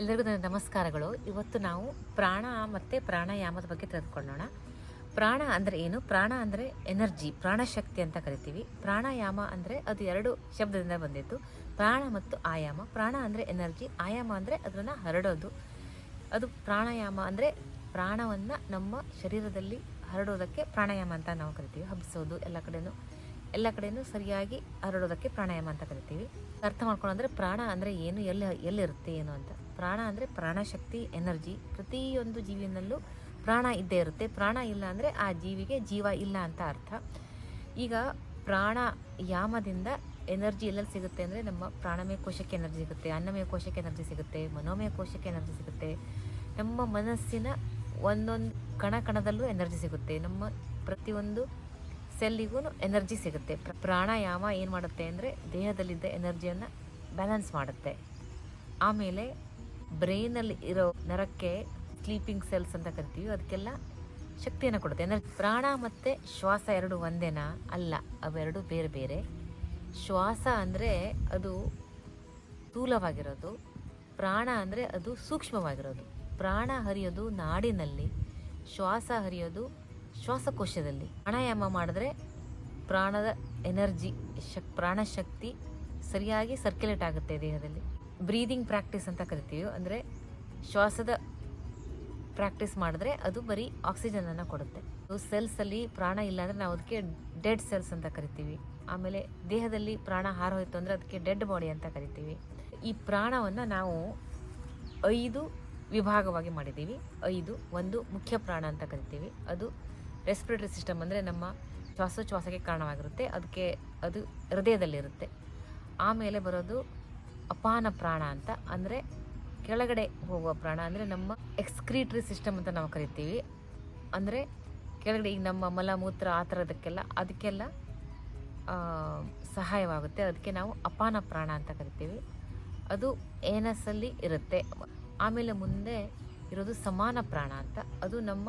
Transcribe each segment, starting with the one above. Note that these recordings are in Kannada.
ಎಲ್ಲರಿಗೂ ನನ್ನ ನಮಸ್ಕಾರಗಳು. ಇವತ್ತು ನಾವು ಪ್ರಾಣ ಮತ್ತು ಪ್ರಾಣಾಯಾಮದ ಬಗ್ಗೆ ತಿಳಿದುಕೊಳ್ಳೋಣ ಪ್ರಾಣ ಅಂದರೆ ಏನು? ಪ್ರಾಣ ಅಂದರೆ ಎನರ್ಜಿ ಪ್ರಾಣಶಕ್ತಿ ಅಂತ ಕರಿತೀವಿ. ಪ್ರಾಣಾಯಾಮ ಅಂದರೆ ಅದು ಎರಡು ಶಬ್ದದಿಂದ ಬಂದಿತ್ತು ಪ್ರಾಣ ಮತ್ತು ಆಯಾಮ. ಪ್ರಾಣ ಅಂದರೆ ಎನರ್ಜಿ, ಆಯಾಮ ಅಂದರೆ ಅದನ್ನು ಹರಡೋದು. ಅದು ಪ್ರಾಣಾಯಾಮ ಅಂದರೆ ಪ್ರಾಣವನ್ನು ನಮ್ಮ ಶರೀರದಲ್ಲಿ ಹರಡೋದಕ್ಕೆ ಪ್ರಾಣಾಯಾಮ ಅಂತ ನಾವು ಕರಿತೀವಿ. ಹಬ್ಬಿಸೋದು ಎಲ್ಲ ಕಡೆನೂ, ಎಲ್ಲ ಕಡೆಯೂ ಸರಿಯಾಗಿ ಹರಡೋದಕ್ಕೆ ಪ್ರಾಣಾಯಾಮ ಅಂತ ಕರಿತೀವಿ. ಅರ್ಥ ಮಾಡ್ಕೊಳ್ಳೋಂದ್ರೆ ಪ್ರಾಣ ಅಂದರೆ ಏನು, ಎಲ್ಲಿ, ಎಲ್ಲಿರುತ್ತೆ, ಏನು ಅಂತ. ಪ್ರಾಣ ಅಂದರೆ ಪ್ರಾಣಶಕ್ತಿ, ಎನರ್ಜಿ. ಪ್ರತಿಯೊಂದು ಜೀವಿನಲ್ಲೂ ಪ್ರಾಣ ಇದ್ದೇ ಇರುತ್ತೆ. ಪ್ರಾಣ ಇಲ್ಲ ಅಂದರೆ ಆ ಜೀವಿಗೆ ಜೀವ ಇಲ್ಲ ಅಂತ ಅರ್ಥ. ಈಗ ಪ್ರಾಣ ಯಾಮದಿಂದ ಎನರ್ಜಿ ಎಲ್ಲೆಲ್ಲಿ ಸಿಗುತ್ತೆ ಅಂದರೆ ನಮ್ಮ ಪ್ರಾಣಮಯ ಕೋಶಕ್ಕೆ ಎನರ್ಜಿ ಸಿಗುತ್ತೆ, ಅನ್ನಮಯ ಕೋಶಕ್ಕೆ ಎನರ್ಜಿ ಸಿಗುತ್ತೆ, ಮನೋಮಯ ಕೋಶಕ್ಕೆ ಎನರ್ಜಿ ಸಿಗುತ್ತೆ. ನಮ್ಮ ಮನಸ್ಸಿನ ಒಂದೊಂದು ಕಣ ಕಣದಲ್ಲೂ ಎನರ್ಜಿ ಸಿಗುತ್ತೆ. ನಮ್ಮ ಪ್ರತಿಯೊಂದು ಸೆಲ್ಲಿಗೂ ಎನರ್ಜಿ ಸಿಗುತ್ತೆ. ಪ್ರ- ಪ್ರಾಣಾಯಾಮ ಏನು ಮಾಡುತ್ತೆ ಅಂದರೆ ದೇಹದಲ್ಲಿದ್ದ ಎನರ್ಜಿಯನ್ನು ಬ್ಯಾಲೆನ್ಸ್ ಮಾಡುತ್ತೆ. ಆಮೇಲೆ ಬ್ರೈನಲ್ಲಿ ಇರೋ ನರಕ್ಕೆ ಸ್ಲೀಪಿಂಗ್ ಸೆಲ್ಸ್ ಅಂತ ಕರಿತೀವಿ, ಅದಕ್ಕೆಲ್ಲ ಶಕ್ತಿಯನ್ನು ಕೊಡುತ್ತೆ. ಅಂದರೆ ಪ್ರಾಣ ಮತ್ತು ಶ್ವಾಸ ಎರಡು ಒಂದೇನಾ? ಅಲ್ಲ, ಅವೆರಡು ಬೇರೆ ಬೇರೆ. ಶ್ವಾಸ ಅಂದರೆ ಅದು ಸ್ಥೂಲವಾಗಿರೋದು, ಪ್ರಾಣ ಅಂದರೆ ಅದು ಸೂಕ್ಷ್ಮವಾಗಿರೋದು. ಪ್ರಾಣ ಹರಿಯೋದು ನಾಡಿನಲ್ಲಿ, ಶ್ವಾಸ ಹರಿಯೋದು ಶ್ವಾಸಕೋಶದಲ್ಲಿ. ಪ್ರಾಣಾಯಾಮ ಮಾಡಿದ್ರೆ ಪ್ರಾಣದ ಎನರ್ಜಿ, ಶಕ್, ಪ್ರಾಣಶಕ್ತಿ ಸರಿಯಾಗಿ ಸರ್ಕ್ಯುಲೇಟ್ ಆಗುತ್ತೆ ದೇಹದಲ್ಲಿ. ಬ್ರೀದಿಂಗ್ ಪ್ರಾಕ್ಟೀಸ್ ಅಂತ ಕರಿತೀವಿ. ಅಂದರೆ ಶ್ವಾಸದ ಪ್ರಾಕ್ಟೀಸ್ ಮಾಡಿದ್ರೆ ಅದು ಬರೀ ಆಕ್ಸಿಜನನ್ನು ಕೊಡುತ್ತೆ. ಸೆಲ್ಸಲ್ಲಿ ಪ್ರಾಣ ಇಲ್ಲ ಅಂದರೆ ನಾವು ಅದಕ್ಕೆ ಡೆಡ್ ಸೆಲ್ಸ್ ಅಂತ ಕರಿತೀವಿ. ಆಮೇಲೆ ದೇಹದಲ್ಲಿ ಪ್ರಾಣ ಹಾರೋಯ್ತು ಅಂದರೆ ಅದಕ್ಕೆ ಡೆಡ್ ಬಾಡಿ ಅಂತ ಕರಿತೀವಿ. ಈ ಪ್ರಾಣವನ್ನು ನಾವು ಐದು ವಿಭಾಗವಾಗಿ ಮಾಡಿದ್ದೀವಿ. ಐದು, ಒಂದು ಮುಖ್ಯ ಪ್ರಾಣ ಅಂತ ಕರಿತೀವಿ. ಅದು ರೆಸ್ಪಿರೇಟರಿ ಸಿಸ್ಟಮ್ ಅಂದರೆ ನಮ್ಮ ಶ್ವಾಸೋಚ್ಛ್ವಾಸಕ್ಕೆ ಕಾರಣವಾಗಿರುತ್ತೆ. ಅದಕ್ಕೆ ಅದು ಹೃದಯದಲ್ಲಿರುತ್ತೆ. ಆಮೇಲೆ ಬರೋದು ಅಪಾನ ಪ್ರಾಣ ಅಂತ, ಅಂದರೆ ಕೆಳಗಡೆ ಹೋಗುವ ಪ್ರಾಣ, ಅಂದರೆ ನಮ್ಮ ಎಕ್ಸ್ಕ್ರೀಟ್ರಿ ಸಿಸ್ಟಮ್ ಅಂತ ನಾವು ಕರಿತೀವಿ. ಅಂದರೆ ಕೆಳಗಡೆ ಈಗ ನಮ್ಮ ಮಲಮೂತ್ರ ಆ ಥರದಕ್ಕೆಲ್ಲ, ಅದಕ್ಕೆಲ್ಲ ಸಹಾಯವಾಗುತ್ತೆ. ಅದಕ್ಕೆ ನಾವು ಅಪಾನ ಪ್ರಾಣ ಅಂತ ಕರಿತೀವಿ. ಅದು ಏನಸ್ಸಲ್ಲಿ ಇರುತ್ತೆ. ಆಮೇಲೆ ಮುಂದೆ ಇರೋದು ಸಮಾನ ಪ್ರಾಣ ಅಂತ. ಅದು ನಮ್ಮ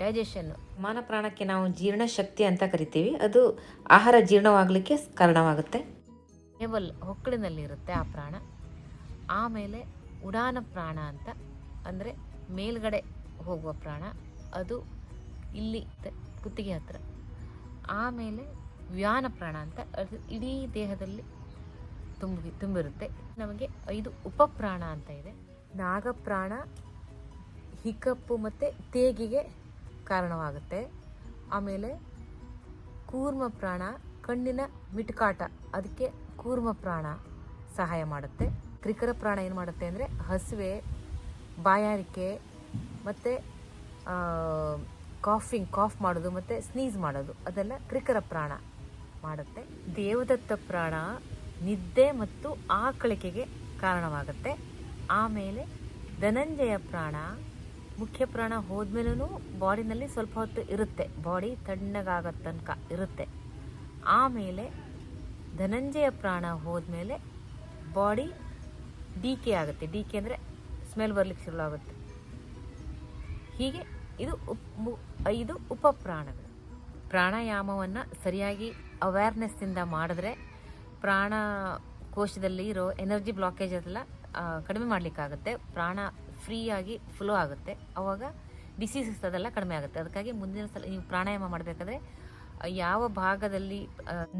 ಡೈಜೆಷನ್ ಸಮಾನ ಪ್ರಾಣಕ್ಕೆ ನಾವು ಜೀರ್ಣಶಕ್ತಿ ಅಂತ ಕರಿತೀವಿ. ಅದು ಆಹಾರ ಜೀರ್ಣವಾಗಲಿಕ್ಕೆ ಕಾರಣವಾಗುತ್ತೆ. ಕೇವಲ್ ಹೊಕ್ಕಳಿನಲ್ಲಿರುತ್ತೆ ಆ ಪ್ರಾಣ. ಆಮೇಲೆ ಉಡಾನ ಪ್ರಾಣ ಅಂತ ಅಂದರೆ ಮೇಲ್ಗಡೆ ಹೋಗುವ ಪ್ರಾಣ. ಅದು ಇಲ್ಲಿ ಕುತ್ತಿಗೆ ಹತ್ರ. ಆಮೇಲೆ ವ್ಯಾನ ಪ್ರಾಣ ಅಂತ ಅದು ಇಡೀ ದೇಹದಲ್ಲಿ ತುಂಬಿ, ತುಂಬಿರುತ್ತೆ. ನಮಗೆ ಐದು ಉಪಪ್ರಾಣ ಅಂತ ಇದೆ. ನಾಗಪ್ರಾಣ ಹಿಕಪ್ಪು ಮತ್ತು ತೇಗಿಗೆ ಕಾರಣವಾಗುತ್ತೆ. ಆಮೇಲೆ ಕೂರ್ಮ ಪ್ರಾಣ, ಕಣ್ಣಿನ ಮಿಟುಕಾಟ. ಅದಕ್ಕೆ ಕೂರ್ಮ ಪ್ರಾಣ ಸಹಾಯ ಮಾಡುತ್ತೆ. ಕ್ರಿಕರ ಪ್ರಾಣ ಏನು ಮಾಡುತ್ತೆ ಅಂದರೆ ಹಸುವೆ, ಬಾಯಾರಿಕೆ ಮತ್ತು ಕಾಫಿಂಗ್ ಕಾಫ್ ಮಾಡೋದು ಮತ್ತು ಸ್ನೀಸ್ ಮಾಡೋದು. ಅದೆಲ್ಲ ಕ್ರಿಕರ ಪ್ರಾಣ ಮಾಡುತ್ತೆ. ದೇವದತ್ತ ಪ್ರಾಣ ನಿದ್ದೆ ಮತ್ತು ಆಕಳಿಕೆಗೆ ಕಾರಣವಾಗುತ್ತೆ. ಆಮೇಲೆ ಧನಂಜಯ ಪ್ರಾಣ ಮುಖ್ಯ ಪ್ರಾಣ ಹೋದ್ಮೇಲೂ ಬಾಡಿನಲ್ಲಿ ಸ್ವಲ್ಪ ಹೊತ್ತು ಇರುತ್ತೆ. ಬಾಡಿ ತಣ್ಣಗಾಗೋ ತನಕ ಇರುತ್ತೆ. ಆಮೇಲೆ ಧನಂಜಯ ಪ್ರಾಣ ಹೋದ್ಮೇಲೆ ಬಾಡಿ ಡಿ ಕೆ ಆಗುತ್ತೆ. ಡಿ ಕೆ ಅಂದರೆ ಸ್ಮೆಲ್ ಬರ್ಲಿಕ್ಕೆ ಶುರು ಆಗುತ್ತೆ ಹೀಗೆ ಇದು ಉಪ್ ಐದು ಉಪಪ್ರಾಣಗಳು ಪ್ರಾಣಾಯಾಮವನ್ನು ಸರಿಯಾಗಿ ಅವೇರ್ನೆಸ್ಸಿಂದ ಮಾಡಿದ್ರೆ ಪ್ರಾಣ ಕೋಶದಲ್ಲಿ ಇರೋ ಎನರ್ಜಿ ಬ್ಲಾಕೇಜ್ ಅದೆಲ್ಲ ಕಡಿಮೆ ಮಾಡಲಿಕ್ಕಾಗುತ್ತೆ. ಪ್ರಾಣ ಫ್ರೀಯಾಗಿ ಫ್ಲೋ ಆಗುತ್ತೆ. ಅವಾಗ ಡಿಸೀಸಸ್ ಅದೆಲ್ಲ ಕಡಿಮೆ ಆಗುತ್ತೆ. ಅದಕ್ಕಾಗಿ ಮುಂದಿನ ಸಲ ನೀವು ಪ್ರಾಣಾಯಾಮ ಮಾಡಬೇಕಾದ್ರೆ ಯಾವ ಭಾಗದಲ್ಲಿ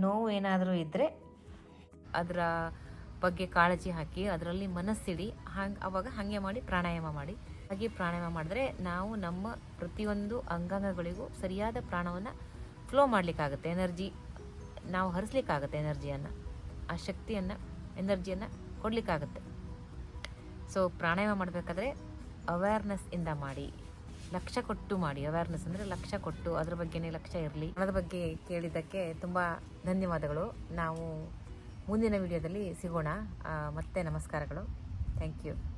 ನೋವು ಏನಾದರೂ ಇದ್ದರೆ ಅದರ ಬಗ್ಗೆ ಕಾಳಜಿ ಹಾಕಿ, ಅದರಲ್ಲಿ ಮನಸ್ಸಿಡಿ, ಹಂಗೆ ಅವಾಗ ಹಾಗೆ ಮಾಡಿ ಪ್ರಾಣಾಯಾಮ ಮಾಡಿ. ಹಾಗೆ ಪ್ರಾಣಾಯಾಮ ಮಾಡಿದ್ರೆ ನಾವು ನಮ್ಮ ಪ್ರತಿಯೊಂದು ಅಂಗಾಂಗಗಳಿಗೂ ಸರಿಯಾದ ಪ್ರಾಣವನ್ನು ಫ್ಲೋ ಮಾಡಲಿಕ್ಕಾಗುತ್ತೆ ಎನರ್ಜಿ ನಾವು ಹರಿಸ್ಲಿಕ್ಕಾಗುತ್ತೆ ಎನರ್ಜಿಯನ್ನು ಆ ಶಕ್ತಿಯನ್ನು ಎನರ್ಜಿಯನ್ನು ಕೊಡಲಿಕ್ಕಾಗುತ್ತೆ. ಸೊ ಪ್ರಾಣಾಯಾಮ ಮಾಡಬೇಕಾದ್ರೆ ಅವೇರ್ನೆಸ್ ಇಂದ ಮಾಡಿ. ಲಕ್ಷ್ಯ ಕೊಟ್ಟು ಮಾಡಿ ಅವೇರ್ನೆಸ್ ಅಂದರೆ ಲಕ್ಷ ಕೊಟ್ಟು, ಅದ್ರ ಬಗ್ಗೆನೇ ಲಕ್ಷ ಇರಲಿ. ಅದ್ರ ಬಗ್ಗೆ ಕೇಳಿದ್ದಕ್ಕೆ ತುಂಬ ಧನ್ಯವಾದಗಳು. ನಾವು ಮುಂದಿನ ವಿಡಿಯೋದಲ್ಲಿ ಸಿಗೋಣ. ಮತ್ತೆ ನಮಸ್ಕಾರಗಳು. Thank you